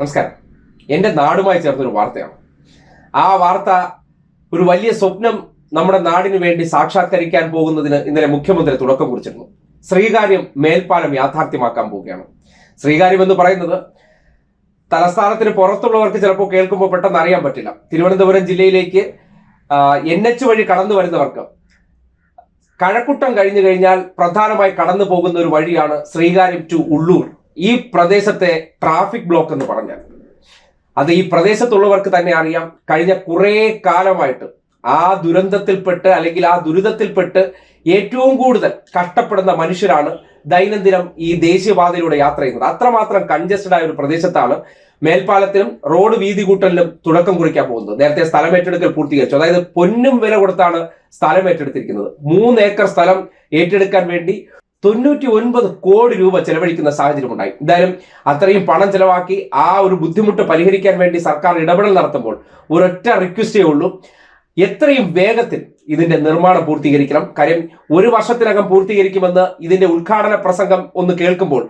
നമസ്കാരം. എന്റെ നാടുമായി ചേർന്നൊരു വാർത്തയാണ്. ആ വാർത്ത ഒരു വലിയ സ്വപ്നം നമ്മുടെ നാടിനു വേണ്ടി സാക്ഷാത്കരിക്കാൻ പോകുന്നതിന് ഇന്നലെ മുഖ്യമന്ത്രി തുടക്കം കുറിച്ചിരുന്നു. ശ്രീകാര്യം മേൽപ്പാലം യാഥാർത്ഥ്യമാക്കാൻ പോവുകയാണ്. ശ്രീകാര്യം എന്ന് പറയുന്നത് തലസ്ഥാനത്തിന് പുറത്തുള്ളവർക്ക് ചിലപ്പോൾ കേൾക്കുമ്പോൾ പെട്ടെന്ന് അറിയാൻ പറ്റില്ല. തിരുവനന്തപുരം ജില്ലയിലേക്ക് എൻ എച്ച് വഴി കടന്നു വരുന്നവർക്ക് കഴക്കൂട്ടം കഴിഞ്ഞു കഴിഞ്ഞാൽ പ്രധാനമായി കടന്നു പോകുന്ന ഒരു വഴിയാണ് ശ്രീകാര്യം ടു ഉള്ളൂർ. ഈ പ്രദേശത്തെ ട്രാഫിക് ബ്ലോക്ക് എന്ന് പറഞ്ഞാൽ. അത് ഈ പ്രദേശത്തുള്ളവർക്ക് തന്നെ അറിയാം. കഴിഞ്ഞ കുറേ കാലമായിട്ട് ആ ദുരന്തത്തിൽപ്പെട്ട് അല്ലെങ്കിൽ ആ ദുരിതത്തിൽപ്പെട്ട് ഏറ്റവും കൂടുതൽ കഷ്ടപ്പെടുന്ന മനുഷ്യരാണ് ദൈനംദിനം ഈ ദേശീയപാതയിലൂടെ യാത്ര ചെയ്യുന്നത്. അത്രമാത്രം കൺജസ്റ്റഡ് ആയ ഒരു പ്രദേശത്താണ് മേൽപ്പാലത്തിനും റോഡ് വീതി കൂട്ടലിനും തുടക്കം കുറിക്കാൻ പോകുന്നത്. നേരത്തെ സ്ഥലം ഏറ്റെടുക്കൽ പൂർത്തീകരിച്ചു. അതായത് പൊന്നും വില കൊടുത്താണ് സ്ഥലം ഏറ്റെടുത്തിരിക്കുന്നത്. മൂന്ന് ഏക്കർ സ്ഥലം ഏറ്റെടുക്കാൻ വേണ്ടി തൊണ്ണൂറ്റി ഒൻപത് കോടി രൂപ ചെലവഴിക്കുന്ന സാഹചര്യം ഉണ്ടായി എന്തായാലും അത്രയും പണം ചെലവാക്കി ആ ഒരു ബുദ്ധിമുട്ട് പരിഹരിക്കാൻ വേണ്ടി സർക്കാർ ഇടപെടൽ നടത്തുമ്പോൾ ഒരൊറ്റ റിക്വസ്റ്റേ ഉള്ളൂ. എത്രയും വേഗത്തിൽ ഇതിന്റെ നിർമ്മാണം പൂർത്തീകരിക്കണം. കാര്യം ഒരു വർഷത്തിനകം പൂർത്തീകരിക്കുമെന്ന് ഇതിന്റെ ഉദ്ഘാടന പ്രസംഗം ഒന്ന് കേൾക്കുമ്പോൾ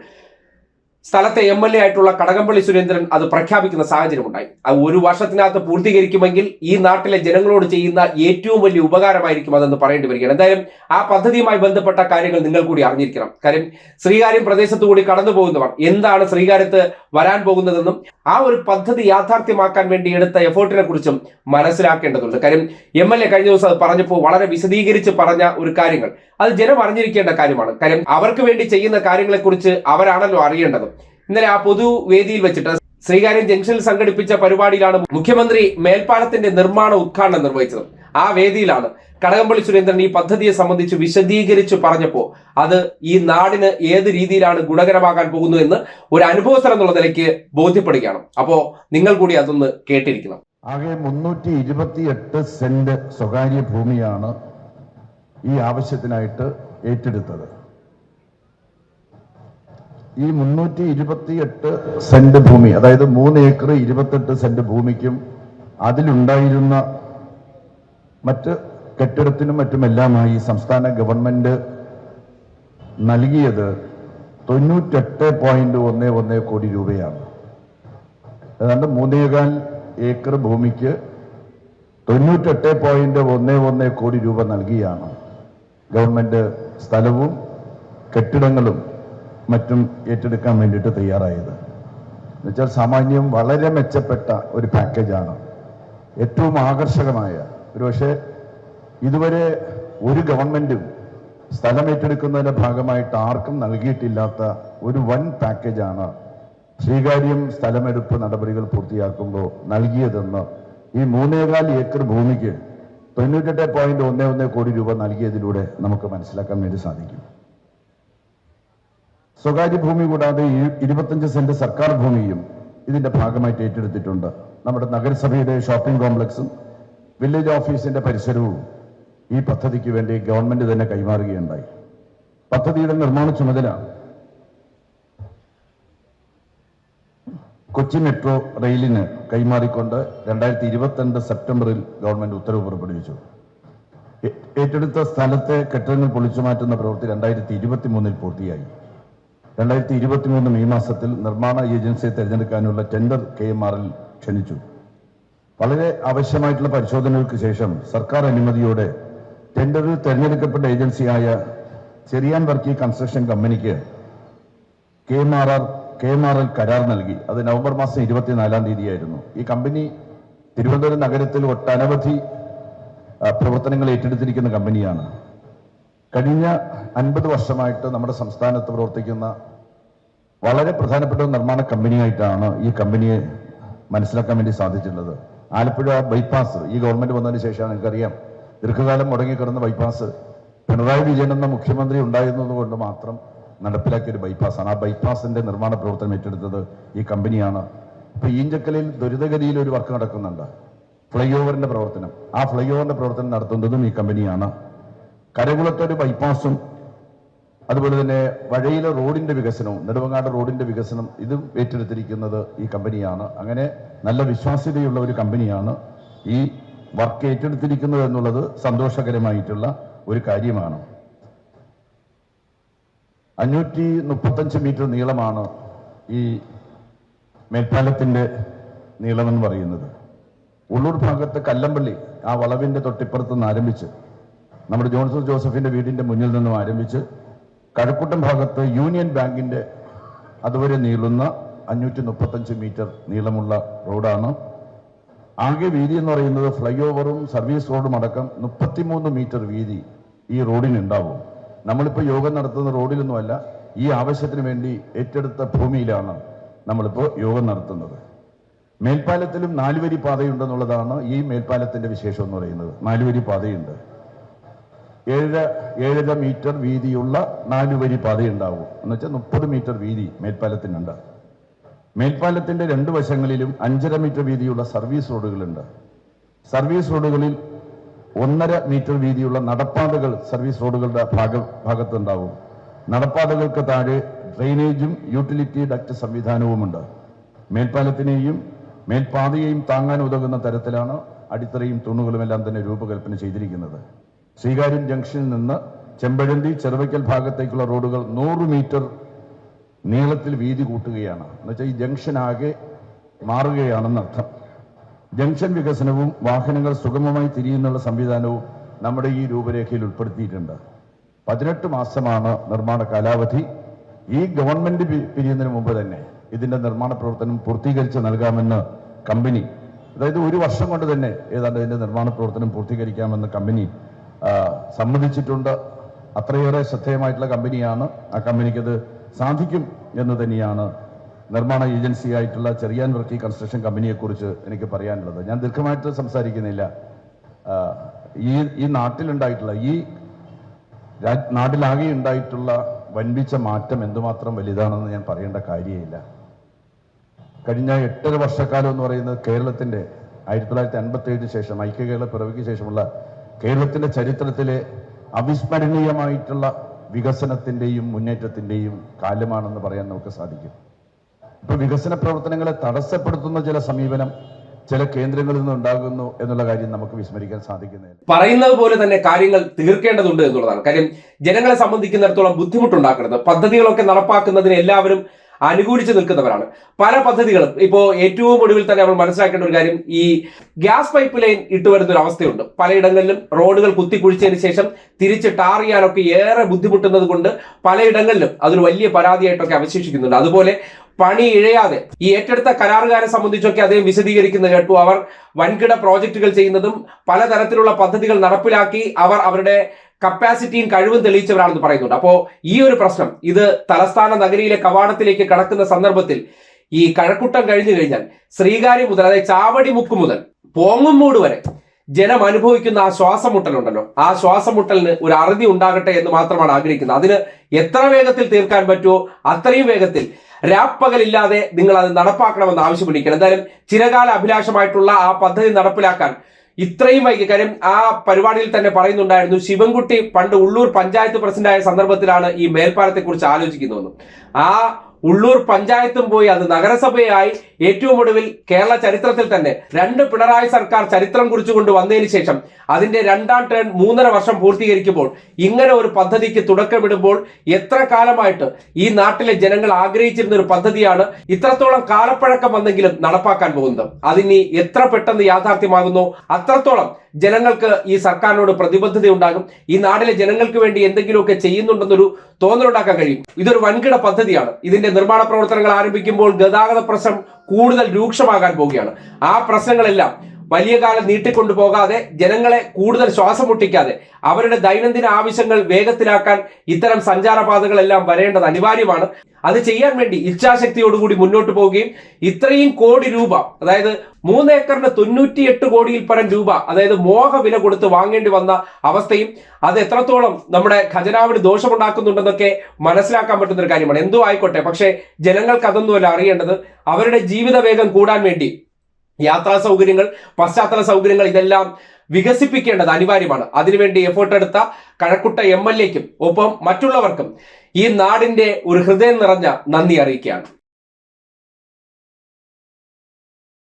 സ്ഥലത്തെ എം എൽ എ ആയിട്ടുള്ള കടകംപള്ളി സുരേന്ദ്രൻ അത് പ്രഖ്യാപിക്കുന്ന സാഹചര്യം ഉണ്ടായി. അത് ഒരു വർഷത്തിനകത്ത് പൂർത്തീകരിക്കുമെങ്കിൽ ഈ നാട്ടിലെ ജനങ്ങളോട് ചെയ്യുന്ന ഏറ്റവും വലിയ ഉപകാരമായിരിക്കും അതെന്ന് പറയേണ്ടി വരികയാണ്. എന്തായാലും ആ പദ്ധതിയുമായി ബന്ധപ്പെട്ട കാര്യങ്ങൾ നിങ്ങൾ കൂടി അറിഞ്ഞിരിക്കണം. കാര്യം ശ്രീകാര്യം പ്രദേശത്തുകൂടി കടന്നു പോകുന്നവർ എന്താണ് ശ്രീകാര്യത്ത് വരാൻ പോകുന്നതെന്നും ആ ഒരു പദ്ധതി യാഥാർത്ഥ്യമാക്കാൻ വേണ്ടി എടുത്ത എഫേർട്ടിനെ കുറിച്ചും മനസ്സിലാക്കേണ്ടതുണ്ട്. കാര്യം എം എൽ എ കഴിഞ്ഞ ദിവസം അത് പറഞ്ഞപ്പോൾ വളരെ വിശദീകരിച്ച് പറഞ്ഞ ഒരു കാര്യങ്ങൾ. അത് ജനം അറിഞ്ഞിരിക്കേണ്ട കാര്യമാണ്. കാര്യം അവർക്ക് വേണ്ടി ചെയ്യുന്ന കാര്യങ്ങളെക്കുറിച്ച് അവരാണല്ലോ അറിയേണ്ടത്. ഇന്നലെ ആ പൊതുവേദിയിൽ വെച്ചിട്ട് ശ്രീകാര്യം ജംഗ്ഷനിൽ സംഘടിപ്പിച്ച പരിപാടിയിലാണ് മുഖ്യമന്ത്രി മേൽപ്പാലത്തിന്റെ നിർമ്മാണ ഉദ്ഘാടനം നിർവഹിച്ചത്. ആ വേദിയിലാണ് കടകംപള്ളി സുരേന്ദ്രൻ ഈ പദ്ധതിയെ സംബന്ധിച്ച് വിശദീകരിച്ച് പറഞ്ഞപ്പോൾ അത് ഈ നാടിന് ഏത് രീതിയിലാണ് ഗുണകരമാകാൻ പോകുന്നു എന്ന് ഒരു അനുഭവസ്ഥലം എന്നുള്ള നിലയ്ക്ക് ബോധ്യപ്പെടുകയാണ്. അപ്പോ നിങ്ങൾ കൂടി അതൊന്ന് കേട്ടിരിക്കണം. ആകെ മുന്നൂറ്റി ഇരുപത്തിയെട്ട് സെന്റ് സ്വകാര്യ ഭൂമിയാണ് ഈ ആവശ്യത്തിനായിട്ട് ഏറ്റെടുത്തത്. ഈ മുന്നൂറ്റി ഇരുപത്തി എട്ട് സെന്റ് ഭൂമി അതായത് മൂന്ന് ഏക്കർ ഇരുപത്തെട്ട് സെന്റ് ഭൂമിക്കും അതിലുണ്ടായിരുന്ന മറ്റ് കെട്ടിടത്തിനും മറ്റുമെല്ലാമായി സംസ്ഥാന ഗവൺമെന്റ് നൽകിയത് തൊണ്ണൂറ്റെട്ട് പോയിന്റ് ഒന്ന് ഒന്ന് കോടി രൂപയാണ്. ഏതാണ്ട് മൂന്നേകാൽ ഏക്കർ ഭൂമിക്ക് തൊണ്ണൂറ്റെട്ട് പോയിന്റ് ഒന്ന് ഒന്ന് കോടി രൂപ നൽകിയാണ് ഗവൺമെന്റ് സ്ഥലവും കെട്ടിടങ്ങളും മറ്റും ഏറ്റെടുക്കാൻ വേണ്ടിയിട്ട് തയ്യാറായത്. എന്നുവെച്ചാൽ സാമാന്യം വളരെ മെച്ചപ്പെട്ട ഒരു പാക്കേജാണ്. ഏറ്റവും ആകർഷകമായ. ഒരുപക്ഷെ ഇതുവരെ ഒരു ഗവൺമെന്റും സ്ഥലം ഏറ്റെടുക്കുന്നതിന്റെ ഭാഗമായിട്ട് ആർക്കും നൽകിയിട്ടില്ലാത്ത ഒരു വൻ പാക്കേജാണ് ശ്രീകാര്യം സ്ഥലമെടുപ്പ് നടപടികൾ പൂർത്തിയാക്കുമ്പോൾ നൽകിയതെന്ന് ഈ മൂന്നേകാൽ ഏക്കർ ഭൂമിക്ക് തൊണ്ണൂറ്റെട്ട് പോയിന്റ് ഒന്ന് ഒന്ന് കോടി രൂപ നൽകിയതിലൂടെ നമുക്ക് മനസ്സിലാക്കാൻ വേണ്ടി സാധിക്കും. സ്വകാര്യ ഭൂമി കൂടാതെ ഇരുപത്തഞ്ച് സെന്റ് സർക്കാർ ഭൂമിയും ഇതിന്റെ ഭാഗമായിട്ട് ഏറ്റെടുത്തിട്ടുണ്ട്. നമ്മുടെ നഗരസഭയുടെ ഷോപ്പിംഗ് കോംപ്ലക്സും വില്ലേജ് ഓഫീസിന്റെ പരിസരവും ഈ പദ്ധതിക്ക് വേണ്ടി ഗവൺമെന്റ് തന്നെ കൈമാറുകയുണ്ടായി. പദ്ധതിയുടെ നിർമ്മാണ ചുമതല കൊച്ചി മെട്രോ റെയിലിന് കൈമാറിക്കൊണ്ട് രണ്ടായിരത്തി ഇരുപത്തിരണ്ട് സെപ്റ്റംബറിൽ ഗവൺമെന്റ് ഉത്തരവ് പുറപ്പെടുവിച്ചു. ഏറ്റെടുത്ത സ്ഥലത്തെ കെട്ടിടങ്ങൾ പൊളിച്ചു മാറ്റുന്ന പ്രവൃത്തി രണ്ടായിരത്തി ഇരുപത്തി മൂന്നിൽ പൂർത്തിയായി. രണ്ടായിരത്തി ഇരുപത്തി മൂന്ന് മെയ് മാസത്തിൽ നിർമ്മാണ ഏജൻസിയെ തിരഞ്ഞെടുക്കാനുള്ള ടെൻഡർ കെ എം ആറിൽ ക്ഷണിച്ചു. വളരെ ആവശ്യമായിട്ടുള്ള പരിശോധനകൾക്ക് ശേഷം സർക്കാർ അനുമതിയോടെ ടെൻഡറിൽ തിരഞ്ഞെടുക്കപ്പെട്ട ഏജൻസിയായ ചെറിയാൻ വർക്കി കൺസ്ട്രക്ഷൻ കമ്പനിക്ക് K M R R K M R L കരാർ നൽകി. അത് നവംബർ മാസം ഇരുപത്തിനാലാം തീയതിയായിരുന്നു. ഈ കമ്പനി തിരുവനന്തപുരം നഗരത്തിൽ ഒട്ടനവധി പ്രവർത്തനങ്ങൾ ഏറ്റെടുത്തിരിക്കുന്ന കമ്പനിയാണ്. കഴിഞ്ഞ അൻപത് വർഷമായിട്ട് നമ്മുടെ സംസ്ഥാനത്ത് പ്രവർത്തിക്കുന്ന വളരെ പ്രധാനപ്പെട്ട ഒരു നിർമ്മാണ കമ്പനിയായിട്ടാണ് ഈ കമ്പനിയെ മനസ്സിലാക്കാൻ വേണ്ടി സാധിച്ചിട്ടുള്ളത്. ആലപ്പുഴ ബൈപ്പാസ് ഈ ഗവൺമെന്റ് വന്നതിന് ശേഷമാണ് എനിക്കറിയാം. ദീർഘകാലം മുടങ്ങിക്കിടന്ന ബൈപ്പാസ് പിണറായി വിജയൻ എന്ന മുഖ്യമന്ത്രി ഉണ്ടായിരുന്നത് കൊണ്ട് മാത്രം നടപ്പിലാക്കിയ ഒരു ബൈപ്പാസാണ് ആ ബൈപ്പാസിന്റെ നിർമ്മാണ പ്രവർത്തനം ഏറ്റെടുത്തത് ഈ കമ്പനിയാണ്. ഇപ്പൊ ഈഞ്ചക്കലിൽ ദുരിതഗതിയിൽ ഒരു വർക്ക് നടക്കുന്നുണ്ട്. ഫ്ലൈ ഓവറിന്റെ പ്രവർത്തനം. ആ ഫ്ലൈ ഓവറിന്റെ പ്രവർത്തനം നടത്തുന്നതും ഈ കമ്പനിയാണ്. കരകുളത്തെ ഒരു ബൈപ്പാസും അതുപോലെ തന്നെ വഴയിലെ റോഡിന്റെ വികസനവും നെടുവങ്ങാട് റോഡിന്റെ വികസനം ഇതും ഏറ്റെടുത്തിരിക്കുന്നത് ഈ കമ്പനിയാണ്. അങ്ങനെ നല്ല വിശ്വാസ്യതയുള്ള ഒരു കമ്പനിയാണ് ഈ വർക്ക് ഏറ്റെടുത്തിരിക്കുന്നത് എന്നുള്ളത് സന്തോഷകരമായിട്ടുള്ള ഒരു കാര്യമാണ്. അഞ്ഞൂറ്റി മുപ്പത്തഞ്ച് മീറ്റർ നീളമാണ് ഈ മേൽപ്പാലത്തിന്റെ നീളമെന്ന് പറയുന്നത്. ഉള്ളൂർ ഭാഗത്ത് കല്ലമ്പള്ളി ആ വളവിന്റെ തൊട്ടിപ്പുറത്ത് നിന്ന് ആരംഭിച്ച് നമ്മുടെ ജോൺസൺ ജോസഫിന്റെ വീടിന്റെ മുന്നിൽ നിന്നും ആരംഭിച്ച് കഴക്കൂട്ടം ഭാഗത്ത് യൂണിയൻ ബാങ്കിന്റെ അതുവരെ നീളുന്ന അഞ്ഞൂറ്റി മുപ്പത്തഞ്ച് മീറ്റർ നീളമുള്ള റോഡാണ്. ആകെ വീതി എന്ന് പറയുന്നത് ഫ്ലൈ ഓവറും സർവീസ് റോഡും അടക്കം മുപ്പത്തിമൂന്ന് മീറ്റർ വീതി ഈ റോഡിനുണ്ടാവും. നമ്മളിപ്പോൾ യോഗം നടത്തുന്ന റോഡിലൊന്നുമല്ല ഈ ആവശ്യത്തിന് വേണ്ടി ഏറ്റെടുത്ത ഭൂമിയിലാണ് നമ്മളിപ്പോൾ യോഗം നടത്തുന്നത്. മേൽപ്പാലത്തിലും നാലുവരി പാതയുണ്ടെന്നുള്ളതാണ് ഈ മേൽപ്പാലത്തിന്റെ വിശേഷം എന്ന് പറയുന്നത്. നാലുവരി പാതയുണ്ട്. ഏഴര ഏഴര മീറ്റർ വീതിയുള്ള നാലുവരി പാതയുണ്ടാവും. എന്ന് വെച്ചാൽ മുപ്പത് മീറ്റർ വീതി മേൽപ്പാലത്തിനുണ്ട്. മേൽപ്പാലത്തിന്റെ രണ്ട് വശങ്ങളിലും അഞ്ചര മീറ്റർ വീതിയുള്ള സർവീസ് റോഡുകളുണ്ട്. സർവീസ് റോഡുകളിൽ ഒന്നര മീറ്റർ വീതിയുള്ള നടപ്പാതകൾ സർവീസ് റോഡുകളുടെ ഭാഗ ഭാഗത്തുണ്ടാവും. നടപ്പാതകൾക്ക് താഴെ ഡ്രെയിനേജും യൂട്ടിലിറ്റി ഡക്റ്റ് സംവിധാനവുമുണ്ട്. മേൽപ്പാലത്തിനെയും മേൽപ്പാതയെയും താങ്ങാൻ ഉതകുന്ന തരത്തിലാണ് അടിത്തറയും തൂണുകളും എല്ലാം തന്നെ രൂപകൽപ്പന ചെയ്തിരിക്കുന്നത്. ശ്രീകാര്യം ജംഗ്ഷനിൽ നിന്ന് ചെമ്പഴന്തി ചെറുവയ്ക്കൽ ഭാഗത്തേക്കുള്ള റോഡുകൾ നൂറ് മീറ്റർ നീളത്തിൽ വീതി കൂട്ടുകയാണ്. എന്നുവെച്ചാൽ ഈ ജംഗ്ഷൻ ആകെ മാറുകയാണെന്നർത്ഥം ജംഗ്ഷൻ വികസനവും വാഹനങ്ങൾ സുഗമമായി തിരിയുന്നുള്ള സംവിധാനവും നമ്മുടെ ഈ രൂപരേഖയിൽ ഉൾപ്പെടുത്തിയിട്ടുണ്ട്. പതിനെട്ട് മാസമാണ് നിർമ്മാണ കാലാവധി. ഈ ഗവൺമെന്റ് പിരിയുന്നതിന് മുമ്പ് തന്നെ ഇതിന്റെ നിർമ്മാണ പ്രവർത്തനം പൂർത്തീകരിച്ച് നൽകാമെന്ന് കമ്പനി അതായത് ഒരു വർഷം കൊണ്ട് തന്നെ ഏതാണ്ട് ഇതിന്റെ നിർമ്മാണ പ്രവർത്തനം പൂർത്തീകരിക്കാമെന്ന് കമ്പനി സമ്മതിച്ചിട്ടുണ്ട്. അത്രയേറെ ശ്രദ്ധേയമായിട്ടുള്ള കമ്പനിയാണ്. ആ കമ്പനിക്കത് സാധിക്കും എന്ന് തന്നെയാണ് നിർമ്മാണ ഏജൻസി ആയിട്ടുള്ള ചെറിയാൻ വർക്കി കൺസ്ട്രക്ഷൻ കമ്പനിയെക്കുറിച്ച് എനിക്ക് പറയാനുള്ളത്. ഞാൻ ദീർഘമായിട്ട് സംസാരിക്കുന്നില്ല. ഈ ഈ നാട്ടിലുണ്ടായിട്ടുള്ള ഈ നാട്ടിലാകെ ഉണ്ടായിട്ടുള്ള വൻപിച്ച മാറ്റം എന്തുമാത്രം വലുതാണെന്ന് ഞാൻ പറയേണ്ട കാര്യമില്ല. കഴിഞ്ഞ എട്ടര വർഷക്കാലം എന്ന് പറയുന്നത് കേരളത്തിന്റെ ആയിരത്തി തൊള്ളായിരത്തി അൻപത്തി ഏഴിന് ശേഷം ഐക്യ കേരള പിറവിക്ക് ശേഷമുള്ള കേരളത്തിന്റെ ചരിത്രത്തിലെ അവിസ്മരണീയമായിട്ടുള്ള വികസനത്തിന്റെയും മുന്നേറ്റത്തിന്റെയും കാലമാണെന്ന് പറയാൻ നമുക്ക് സാധിക്കും. ഇപ്പൊ വികസന പ്രവർത്തനങ്ങളെ തടസ്സപ്പെടുത്തുന്ന ചില സമീപനം ചില കേന്ദ്രങ്ങളിൽ നിന്ന് ഉണ്ടാകുന്നു എന്നുള്ള കാര്യം നമുക്ക് വിസ്മരിക്കാൻ സാധിക്കുന്നില്ല. പറയുന്നത് പോലെ തന്നെ കാര്യങ്ങൾ തീർക്കേണ്ടതുണ്ട് എന്നുള്ളതാണ്. കാര്യം ജനങ്ങളെ സംബന്ധിക്കുന്നിടത്തോളം ബുദ്ധിമുട്ടുണ്ടാക്കരുത്. പദ്ധതികളൊക്കെ നടപ്പാക്കുന്നതിന് എല്ലാവരും അനുകൂലിച്ച് നിൽക്കുന്നവരാണ്. പല പദ്ധതികളും. ഇപ്പോൾ ഏറ്റവും ഒടുവിൽ തന്നെ നമ്മൾ മനസ്സിലാക്കേണ്ട ഒരു കാര്യം ഈ ഗ്യാസ് പൈപ്പ് ലൈൻ ഇട്ടുവരുന്ന ഒരു അവസ്ഥയുണ്ട്. പലയിടങ്ങളിലും റോഡുകൾ കുത്തിക്കുഴിച്ചതിന് ശേഷം തിരിച്ച് ടാർ ചെയ്യാനൊക്കെ ഏറെ ബുദ്ധിമുട്ടുന്നത് കൊണ്ട് പലയിടങ്ങളിലും അതൊരു വലിയ പരാതിയായിട്ടൊക്കെ അവശേഷിക്കുന്നുണ്ട്. അതുപോലെ പണി ഇഴയാതെ ഈ ഏറ്റെടുത്ത കരാറുകാരെ സംബന്ധിച്ചൊക്കെ അദ്ദേഹം വിശദീകരിക്കുന്ന കേട്ടു. അവർ വൻകിട പ്രോജക്റ്റുകൾ ചെയ്യുന്നതും പലതരത്തിലുള്ള പദ്ധതികൾ നടപ്പിലാക്കി അവർ അവരുടെ കപ്പാസിറ്റിയും കഴിവും തെളിയിച്ചവരാണെന്ന് പറയുന്നുണ്ട്. അപ്പോ ഈ ഒരു പ്രശ്നം ഇത് തലസ്ഥാന നഗരിയിലെ കവാടത്തിലേക്ക് കടക്കുന്ന സന്ദർഭത്തിൽ ഈ കഴക്കൂട്ടം കഴിഞ്ഞു കഴിഞ്ഞാൽ ശ്രീകാര്യം മുതൽ അതായത് ചാവടി മുക്ക് മുതൽ പോങ്ങുമൂട് വരെ ജനം അനുഭവിക്കുന്ന ആ ശ്വാസമുട്ടലുണ്ടല്ലോ. ആ ശ്വാസമുട്ടലിന് ഒരു അറുതി ഉണ്ടാകട്ടെ എന്ന് മാത്രമാണ് ആഗ്രഹിക്കുന്നത്. അതിന് എത്ര വേഗത്തിൽ തീർക്കാൻ പറ്റുമോ അത്രയും വേഗത്തിൽ രാപ്പകലില്ലാതെ നിങ്ങൾ അത് നടപ്പാക്കണമെന്ന് ആവശ്യപ്പെട്ടിരിക്കണം എന്തായാലും ചിരകാല അഭിലാഷമായിട്ടുള്ള ആ പദ്ധതി നടപ്പിലാക്കാൻ ഇത്രയും വൈകി കാര്യം ആ പരിപാടിയിൽ തന്നെ പറയുന്നുണ്ടായിരുന്നു. ശിവൻകുട്ടി പണ്ട് ഉള്ളൂർ പഞ്ചായത്ത് പ്രസിഡന്റായ സന്ദർഭത്തിലാണ് ഈ മേൽപ്പാലത്തെ കുറിച്ച് ആലോചിക്കുന്നതെന്നും. ആ ഉള്ളൂർ പഞ്ചായത്തും പോയി അത് നഗരസഭയായി ഏറ്റവും ഒടുവിൽ കേരള ചരിത്രത്തിൽ തന്നെ രണ്ട് പിണറായി സർക്കാർ ചരിത്രം കുറിച്ചുകൊണ്ട് വന്നതിന് ശേഷം അതിന്റെ രണ്ടാം ടേൺ മൂന്നര വർഷം പൂർത്തീകരിക്കുമ്പോൾ ഇങ്ങനെ ഒരു പദ്ധതിക്ക് തുടക്കമിടുമ്പോൾ എത്ര കാലമായിട്ട് ഈ നാട്ടിലെ ജനങ്ങൾ ആഗ്രഹിച്ചിരുന്ന ഒരു പദ്ധതിയാണ് ഇത്രത്തോളം കാലപ്പഴക്കം വന്നെങ്കിലും നടപ്പാക്കാൻ പോകുന്നത്. അതിനി എത്ര പെട്ടെന്ന് യാഥാർത്ഥ്യമാകുന്നു? അത്രത്തോളം ജനങ്ങൾക്ക് ഈ സർക്കാരിനോട് പ്രതിബദ്ധത ഉണ്ടാകും ഈ നാടിലെ ജനങ്ങൾക്ക് വേണ്ടി എന്തെങ്കിലുമൊക്കെ ചെയ്യുന്നുണ്ടെന്നൊരു തോന്നലുണ്ടാക്കാൻ കഴിയും. ഇതൊരു വൻകിട പദ്ധതിയാണ്. ഇതിന്റെ നിർമ്മാണ പ്രവർത്തനങ്ങൾ ആരംഭിക്കുമ്പോൾ ഗതാഗത പ്രശ്നം കൂടുതൽ രൂക്ഷമാകാൻ പോവുകയാണ്. ആ പ്രശ്നങ്ങളെല്ലാം വലിയ കാലം നീട്ടിക്കൊണ്ടു പോകാതെ ജനങ്ങളെ കൂടുതൽ ശ്വാസം മുട്ടിക്കാതെ അവരുടെ ദൈനംദിന ആവശ്യങ്ങൾ വേഗത്തിലാക്കാൻ ഇത്തരം സഞ്ചാരപാതകളെല്ലാം വരേണ്ടത് അനിവാര്യമാണ്. അത് ചെയ്യാൻ വേണ്ടി ഇച്ഛാശക്തിയോടുകൂടി മുന്നോട്ട് പോവുകയും ഇത്രയും കോടി രൂപ അതായത് മൂന്ന് ഏക്കറിന് തൊണ്ണൂറ്റിയെട്ട് കോടിയിൽ പരം രൂപ അതായത് മോഹ വില കൊടുത്ത് വാങ്ങേണ്ടി വന്ന അവസ്ഥയും അത് എത്രത്തോളം നമ്മുടെ ഖജനാവിന് ദോഷമുണ്ടാക്കുന്നുണ്ടെന്നൊക്കെ മനസ്സിലാക്കാൻ പറ്റുന്ന ഒരു കാര്യമാണ്. എന്തോ ആയിക്കോട്ടെ പക്ഷേ ജനങ്ങൾക്ക് അതൊന്നുമല്ല അറിയേണ്ടത്. അവരുടെ ജീവിത വേഗം കൂടാൻ വേണ്ടി യാത്രാ സൗകര്യങ്ങൾ പശ്ചാത്തല സൗകര്യങ്ങൾ ഇതെല്ലാം വികസിപ്പിക്കേണ്ടത് അനിവാര്യമാണ്. അതിനുവേണ്ടി എഫേർട്ട് എടുത്ത കഴക്കുട്ട എം എൽ എക്കും ഒപ്പം മറ്റുള്ളവർക്കും ഈ നാടിന്റെ ഒരു ഹൃദയം നിറഞ്ഞ നന്ദി അറിയിക്കുകയാണ്.